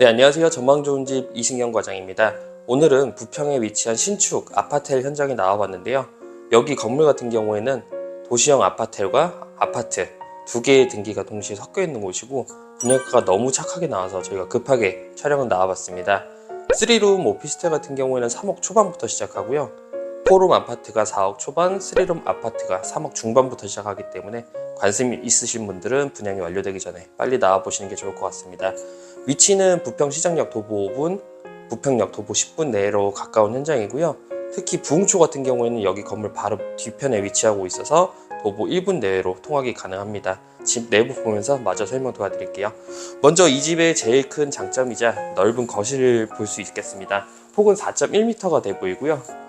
네, 안녕하세요. 전망 좋은 집 이승경 과장입니다. 오늘은 부평에 위치한 신축 아파텔 현장에 나와봤는데요. 여기 건물 같은 경우에는 도시형 아파텔과 아파트 두 개의 등기가 동시에 섞여 있는 곳이고 분양가가 너무 착하게 나와서 저희가 급하게 촬영을 나와봤습니다. 3룸 오피스텔 같은 경우에는 3억 초반부터 시작하고요. 4룸 아파트가 4억 초반, 3룸 아파트가 3억 중반부터 시작하기 때문에 관심 있으신 분들은 분양이 완료되기 전에 빨리 나와 보시는 게 좋을 것 같습니다. 위치는 부평 시장역 도보 5분, 부평역 도보 10분 내로 가까운 현장이고요. 특히 부흥초 같은 경우에는 여기 건물 바로 뒤편에 위치하고 있어서 도보 1분 내외로 통학이 가능합니다. 집 내부 보면서 마저 설명 도와드릴게요. 먼저 이 집의 제일 큰 장점이자 넓은 거실을 볼 수 있겠습니다. 폭은 4.1m가 돼 보이고요.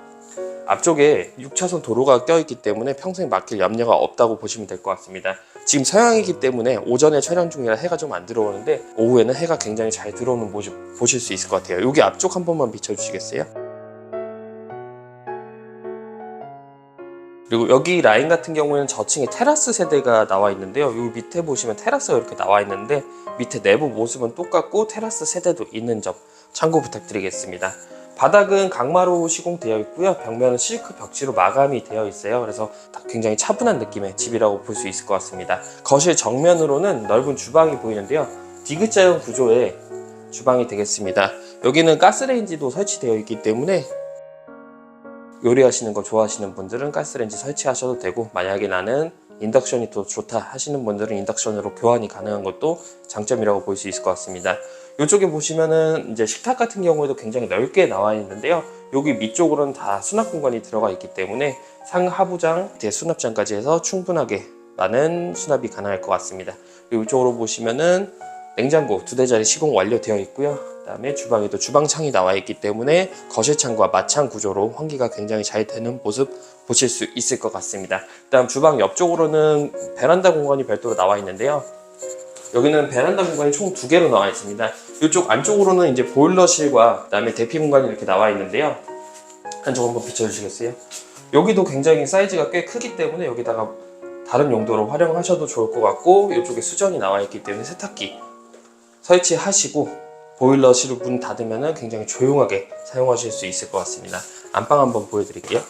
앞쪽에 6차선 도로가 껴있기 때문에 평생 막힐 염려가 없다고 보시면 될 것 같습니다. 지금 서양이기 때문에 오전에 촬영 중이라 해가 좀 안 들어오는데 오후에는 해가 굉장히 잘 들어오는 모습 보실 수 있을 것 같아요. 여기 앞쪽 한 번만 비춰주시겠어요? 그리고 여기 라인 같은 경우에는 저층에 테라스 세대가 나와 있는데요. 여기 밑에 보시면 테라스가 이렇게 나와 있는데 밑에 내부 모습은 똑같고 테라스 세대도 있는 점 참고 부탁드리겠습니다. 바닥은 강마루 시공되어 있고요. 벽면은 실크 벽지로 마감이 되어 있어요. 그래서 굉장히 차분한 느낌의 집이라고 볼 수 있을 것 같습니다. 거실 정면으로는 넓은 주방이 보이는데요. 디귿자형 구조의 주방이 되겠습니다. 여기는 가스레인지도 설치되어 있기 때문에 요리하시는 거 좋아하시는 분들은 가스레인지 설치하셔도 되고 만약에 나는 인덕션이 더 좋다 하시는 분들은 인덕션으로 교환이 가능한 것도 장점이라고 볼 수 있을 것 같습니다. 이쪽에 보시면은 이제 식탁 같은 경우에도 굉장히 넓게 나와 있는데요. 여기 밑쪽으로는 다 수납 공간이 들어가 있기 때문에 상하부장, 대수납장까지 해서 충분하게 많은 수납이 가능할 것 같습니다. 이쪽으로 보시면은 냉장고 두 대짜리 시공 완료되어 있고요. 그다음에 주방에도 주방창이 나와 있기 때문에 거실창과 마창 구조로 환기가 굉장히 잘 되는 모습 보실 수 있을 것 같습니다. 그다음 주방 옆쪽으로는 베란다 공간이 별도로 나와 있는데요. 여기는 베란다 공간이 총 두 개로 나와 있습니다. 이쪽 안쪽으로는 이제 보일러실과 그다음에 대피 공간이 이렇게 나와 있는데요. 한쪽 한번 비춰주시겠어요? 여기도 굉장히 사이즈가 꽤 크기 때문에 여기다가 다른 용도로 활용하셔도 좋을 것 같고 이쪽에 수전이 나와 있기 때문에 세탁기 설치하시고 보일러실을 문 닫으면 굉장히 조용하게 사용하실 수 있을 것 같습니다. 안방 한번 보여드릴게요.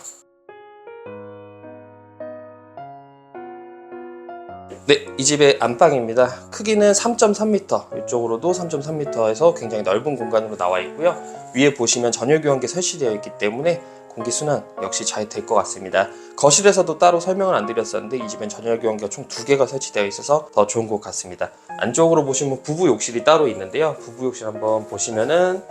네, 이 집의 안방입니다. 크기는 3.3m, 이쪽으로도 3.3m에서 굉장히 넓은 공간으로 나와 있고요. 위에 보시면 전열교환기 설치되어 있기 때문에 공기순환 역시 잘 될 것 같습니다. 거실에서도 따로 설명을 안 드렸었는데 이 집엔 전열교환기가 총 두 개가 설치되어 있어서 더 좋은 것 같습니다. 안쪽으로 보시면 부부 욕실이 따로 있는데요. 부부 욕실 한번 보시면은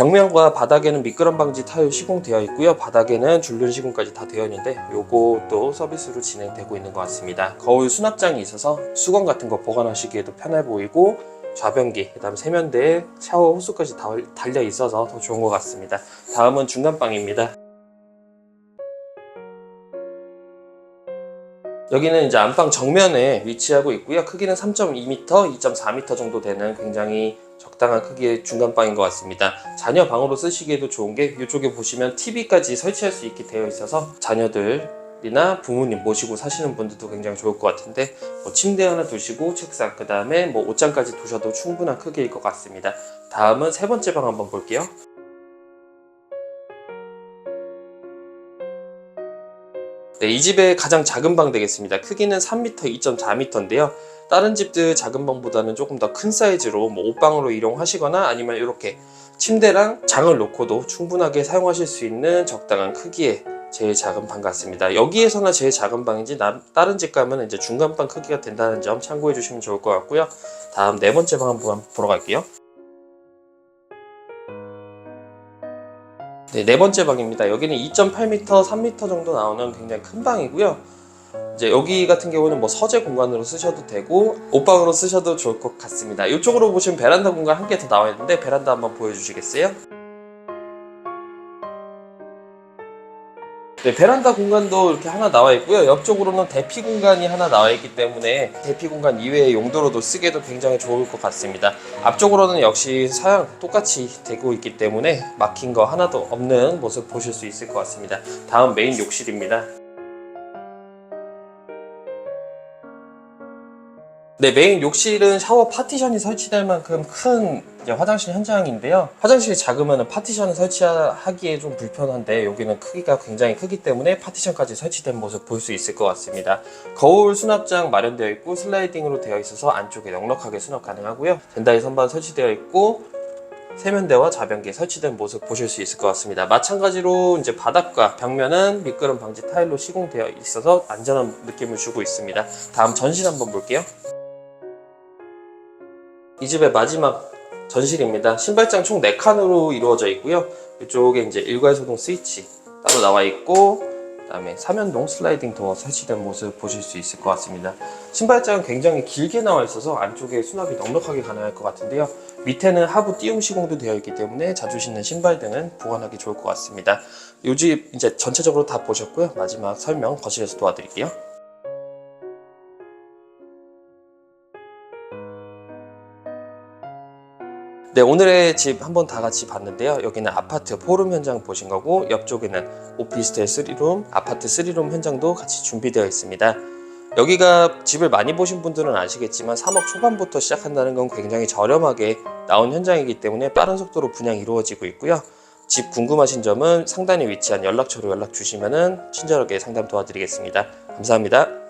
벽면과 바닥에는 미끄럼 방지 타일 시공되어 있고요. 바닥에는 줄눈 시공까지 다 되어 있는데 요것도 서비스로 진행되고 있는 것 같습니다. 거울 수납장이 있어서 수건 같은 거 보관하시기에도 편해 보이고 좌변기, 그다음 세면대에 샤워 호스까지 다 달려 있어서 더 좋은 것 같습니다. 다음은 중간방입니다. 여기는 이제 안방 정면에 위치하고 있고요. 크기는 3.2m, 2.4m 정도 되는 굉장히 적당한 크기의 중간방인 것 같습니다. 자녀 방으로 쓰시기에도 좋은 게 이쪽에 보시면 TV까지 설치할 수 있게 되어 있어서 자녀들 이나 부모님 모시고 사시는 분들도 굉장히 좋을 것 같은데 뭐 침대 하나 두시고 책상 그 다음에 뭐 옷장까지 두셔도 충분한 크기일 것 같습니다. 다음은 세 번째 방 한번 볼게요. 네, 이 집의 가장 작은 방 되겠습니다. 크기는 3m, 2.4m인데요. 다른 집들 작은 방보다는 조금 더 큰 사이즈로 뭐 옷방으로 이용하시거나 아니면 이렇게 침대랑 장을 놓고도 충분하게 사용하실 수 있는 적당한 크기의 제일 작은 방 같습니다. 여기에서나 제일 작은 방인지 나- 다른 집 가면 이제 중간 방 크기가 된다는 점 참고해 주시면 좋을 것 같고요. 다음 네 번째 방 한번 보러 갈게요. 네, 네 번째 방입니다. 여기는 2.8m, 3m 정도 나오는 굉장히 큰 방이고요. 이제 여기 같은 경우는 뭐 서재 공간으로 쓰셔도 되고 옷방으로 쓰셔도 좋을 것 같습니다. 이쪽으로 보시면 베란다 공간 한 개 더 나와 있는데 베란다 한번 보여주시겠어요? 네, 베란다 공간도 이렇게 하나 나와 있고요. 옆쪽으로는 대피 공간이 하나 나와 있기 때문에 대피 공간 이외의 용도로도 쓰기도 굉장히 좋을 것 같습니다. 앞쪽으로는 역시 사양 똑같이 되고 있기 때문에 막힌 거 하나도 없는 모습 보실 수 있을 것 같습니다. 다음 메인 욕실입니다. 네, 메인 욕실은 샤워 파티션이 설치될 만큼 큰 화장실 현장인데요. 화장실이 작으면 파티션을 설치하기에 좀 불편한데 여기는 크기가 굉장히 크기 때문에 파티션까지 설치된 모습 볼 수 있을 것 같습니다. 거울 수납장 마련되어 있고 슬라이딩으로 되어 있어서 안쪽에 넉넉하게 수납 가능하고요. 젠다이 선반 설치되어 있고 세면대와 자변기 설치된 모습 보실 수 있을 것 같습니다. 마찬가지로 이제 바닥과 벽면은 미끄럼 방지 타일로 시공되어 있어서 안전한 느낌을 주고 있습니다. 다음 전실 한번 볼게요. 이 집의 마지막 전실입니다. 신발장 총 4칸으로 이루어져 있고요. 이쪽에 이제 일괄소동 스위치 따로 나와 있고 그다음에 사면동 슬라이딩 도어 설치된 모습 보실 수 있을 것 같습니다. 신발장은 굉장히 길게 나와 있어서 안쪽에 수납이 넉넉하게 가능할 것 같은데요. 밑에는 하부 띄움 시공도 되어 있기 때문에 자주 신는 신발 등은 보관하기 좋을 것 같습니다. 이집 이제 전체적으로 다 보셨고요. 마지막 설명 거실에서 도와드릴게요. 네, 오늘의 집 한번 다 같이 봤는데요. 여기는 아파트 포룸 현장 보신 거고 옆쪽에는 오피스텔 3룸, 아파트 3룸 현장도 같이 준비되어 있습니다. 여기가 집을 많이 보신 분들은 아시겠지만 3억 초반부터 시작한다는 건 굉장히 저렴하게 나온 현장이기 때문에 빠른 속도로 분양 이루어지고 있고요. 집 궁금하신 점은 상단에 위치한 연락처로 연락 주시면 친절하게 상담 도와드리겠습니다. 감사합니다.